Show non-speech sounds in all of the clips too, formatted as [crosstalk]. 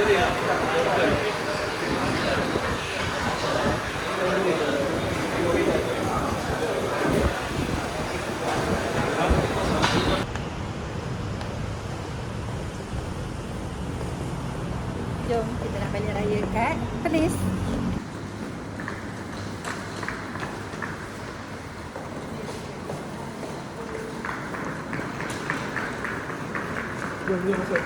Jom kita nak balik raya kat Perlis. Jom, jom.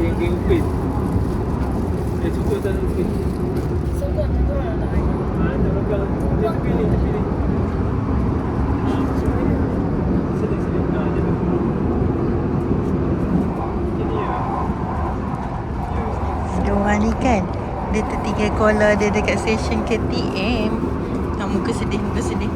Game game quiz. Eh cukup tak ada quiz. Sungguh tu tu orang nak tanya. Ah, tak pegang. Dia pilih, dia pilih. Ah, sini sini. Ah, dia tu. Ini ya. Ada orang ni kan Tertinggal kola dia dekat stesen KTM Nak muka sedih, muka sedih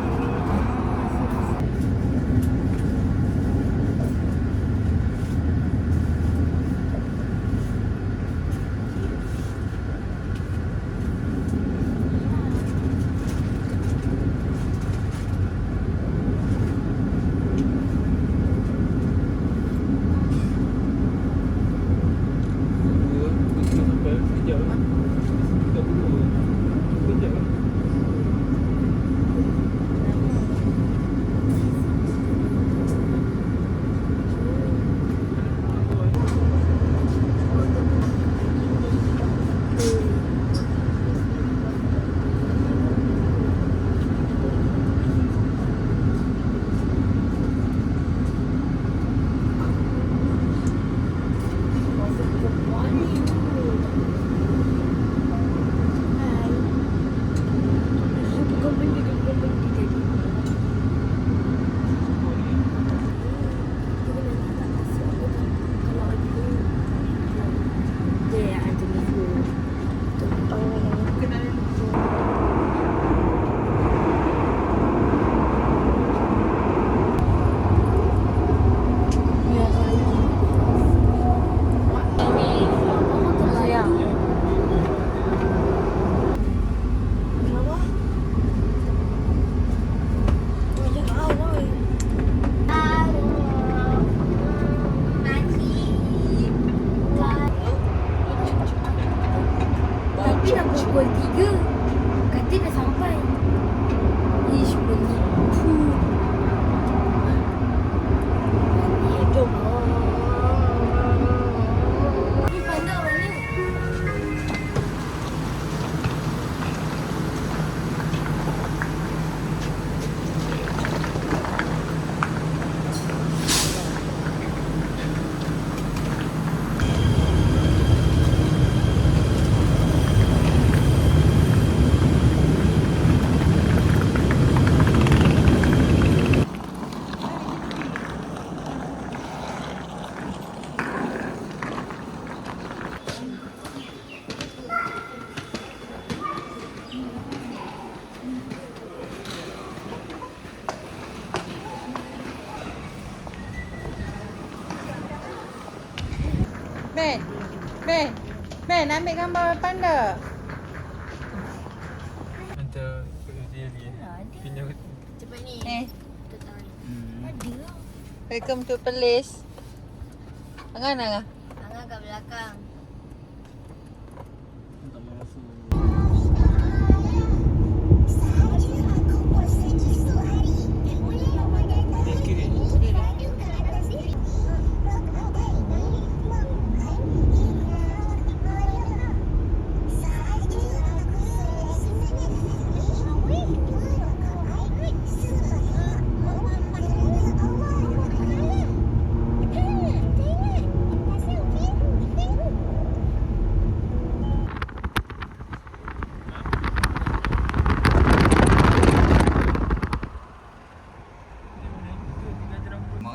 Ben ambil gambar panda Hantar dia dia. Punya Cepat ni. Eh. Hmm. Ada. Welcome to Perlis. Angan Angan? Tangan kat belakang tak mau masuk. Eh, kiri.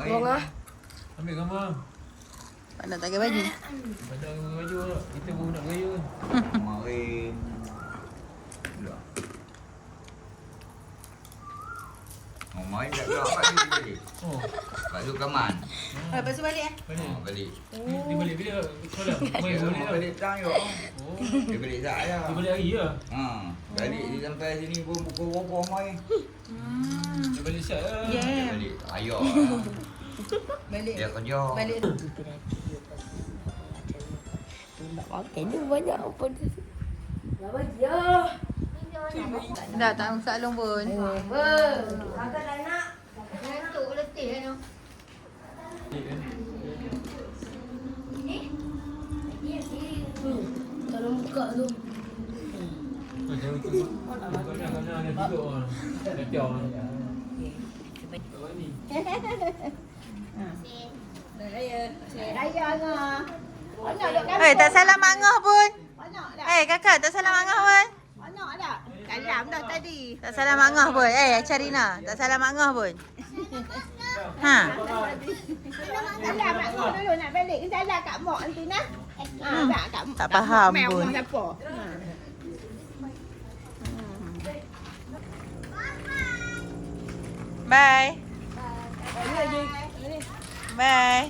Tengok, Ambil gambar. Pak nak tak pakai baju. Banyak yang baju lah. Kita baru nak gaya kan. Kemarin Pula Oh, main tak Pak Zul tadi Oh, Pak Zul kaman Oh, lepas tu balik eh. balik. Oh, balik Dia, dia balik bila? Solat? Main Dia boleh lah. balik petang je Oh, Dia balik saya dia balik hari lah. Ha, balik dia sampai sini pun pukul berapa main Hmm. Dia balik siap lah. Dia Yeah. balik ayah [laughs] Balik. Dia kerja Balik. Nak makan ni banyak apa dia. Dah bagi ya. Dah tak masalah pun. Ber. Kakak dah nak. Ngantuk letih kan. Tolong buka tu. Oh, jangan tengok. Kadang-kadang ada tidur lah. Dah tiaw lah. Awak ni. Raya ngah. Anak duk kan? Eh, tak salah mangah pun. Anak dah. Eh, kakak tak salah mangah pun. Anak dah. Tadi. Tak salah mangah pun. Eh, Charina, tak salah mangah pun. Ha. Salam mak kau dulu nak balik. Salam kat mak nanti nah. Hmm. Tak Tak kat faham mak. Pun. siapa? Ha. Bye. Bye.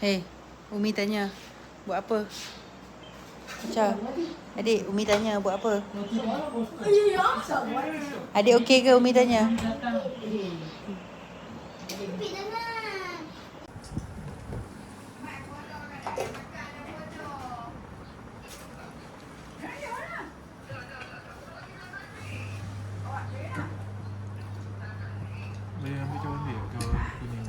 Hey, Umi tanya, buat apa? Macam, adik, Umi tanya buat apa? Adik okey ke Umi tanya? Boleh ambil macam ambil atau kuning.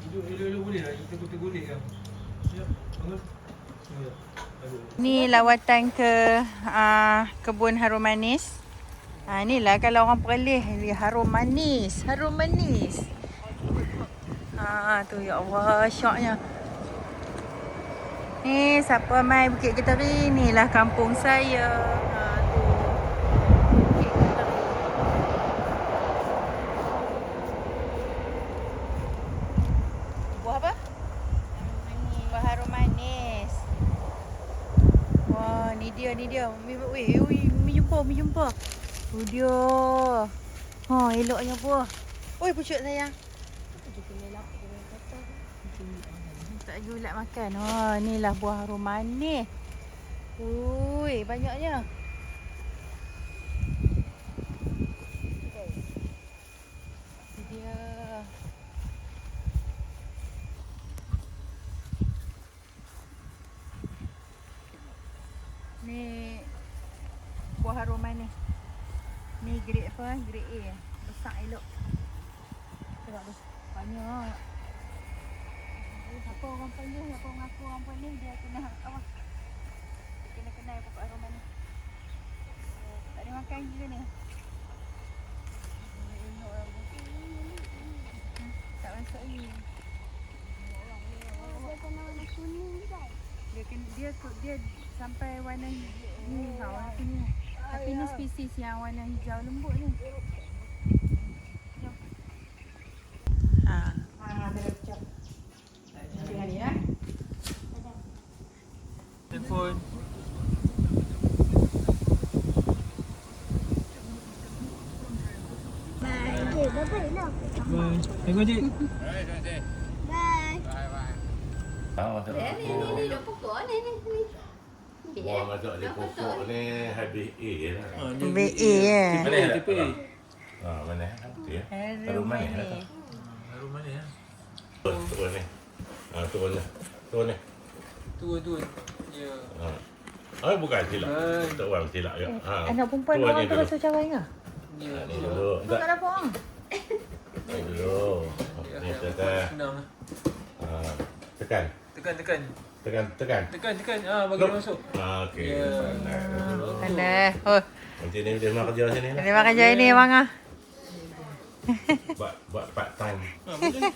Hidup elok-elok boleh lah. Kita pun tergolek lah. Ya, bangun. Ya. Aduh. Ni lawatan ke uh, kebun harum manis. Ha, inilah kalau orang Perlis dia harum manis, harum manis. Ha tu ya Allah syoknya. Ni siapa mai Bukit Keteri ni lah kampung saya. Ha tu. Bukit Keteri. Buah apa? Buah harum manis. Wah, ni dia, weh, mi jumpa, mi jumpa. Tu dia. Ha, eloknya buah. Oi, pucuk sayang. Tak julat makan. Ha, ni lah buah harum manis. Ui, banyaknya. Ni dia. Ni harum manis. Ni grade apa? Grade A. Besar elok. Tengok tu. Banyak. Siapa orang panggil? Siapa mengaku orang panggil? Dia kena apa? Dia kena kenal pokok manis. Eh, Tak ada makan juga ni. Tak masuk lagi. Dia kena dia tu- dia sampai warna ni tau warna kuning. Tapi ni spesies yang warna hijau lembut ni. Jom. Ha. Telefon. Bye. Tengok cik. Buang masuk di pokok ni habis A lah. Ha, BA eh. Mana tipe A? Ha, mana? Tu ya. Harum manis lah. Harum manis lah. Turun, turun ni. Ha, turun ni. Turun ni. Tua tua. Ya. Ha. Oh, bukan silap. Tak orang silap je. Ha. Anak perempuan orang tu rasa cawan ke? Ya. Ha, Ni dulu. Tu Tak. kat dapur orang. Ni dulu. Ni tekan. Lah. Ha. Tekan. Tekan tekan tekan tekan. Tekan tekan. Ah bagi dia masuk. Ah okey. Ya. Pandai. Yeah. pandai. Oh. Nanti ni dia nak kerja sini lah. terima kerja ini ya. bang ah. Buat buat part time. Ah, ah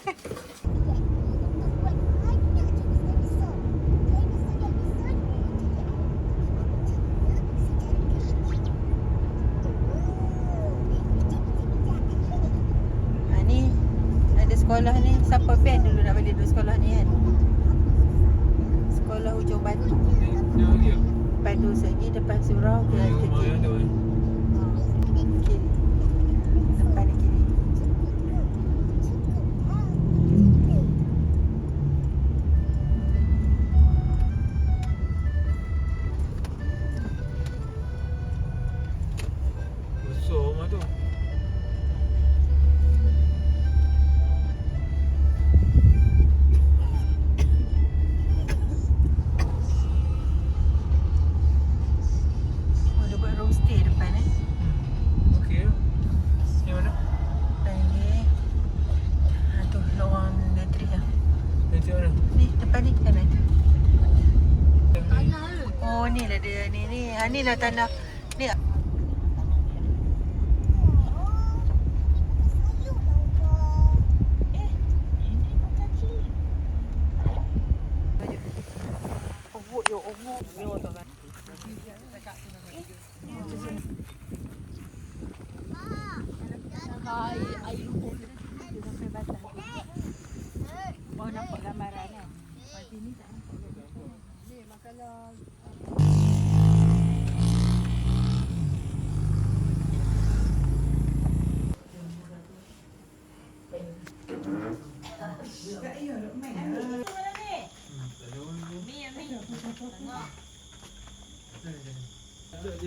sekolah ni. Siapa band dulu nak balik dulu sekolah ni kan? eh? Hujung batu. Pandu lagi depan surau ke Dia Ni depan ni ni. Oh ni lah dia. Ni ni. Ha ni lah tanah. Ni Oh,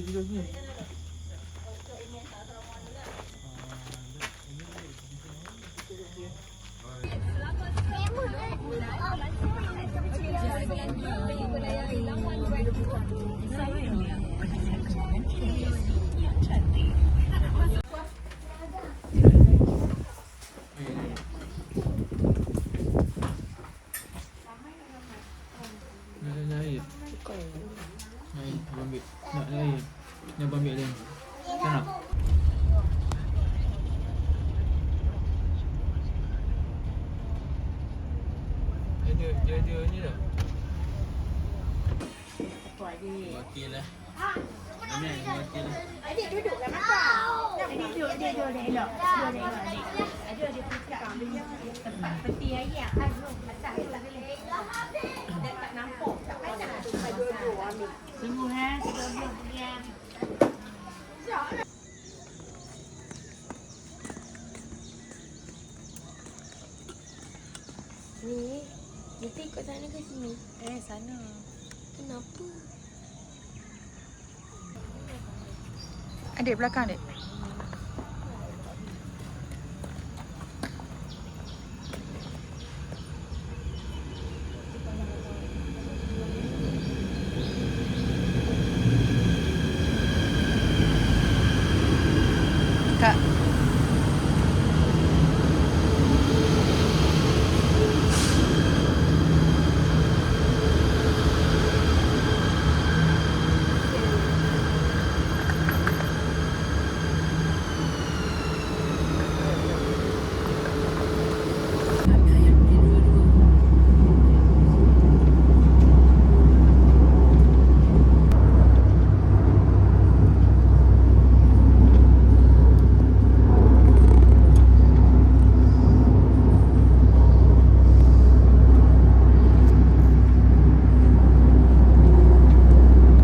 一个印 Air, abang ambil. Nak nak air. Ni abang ambil dia. Tak nak? Dia ada, dia ada ni tak? Wakil lah. Ini wakil lah. Adik duduk lah makan. Adik duduk, dia duduk, dia elok. Duduk, dia elok, adik. Ada dia cakap tempat peti air yang ada. Atas tu tak boleh. Dia tak nampak. Tak pasal tu dua-dua ambil. Tunggu ha, dua-dua pergian. Ni, kita ikut sana ke sini? Eh, sana. Kenapa? Adik belakang adik.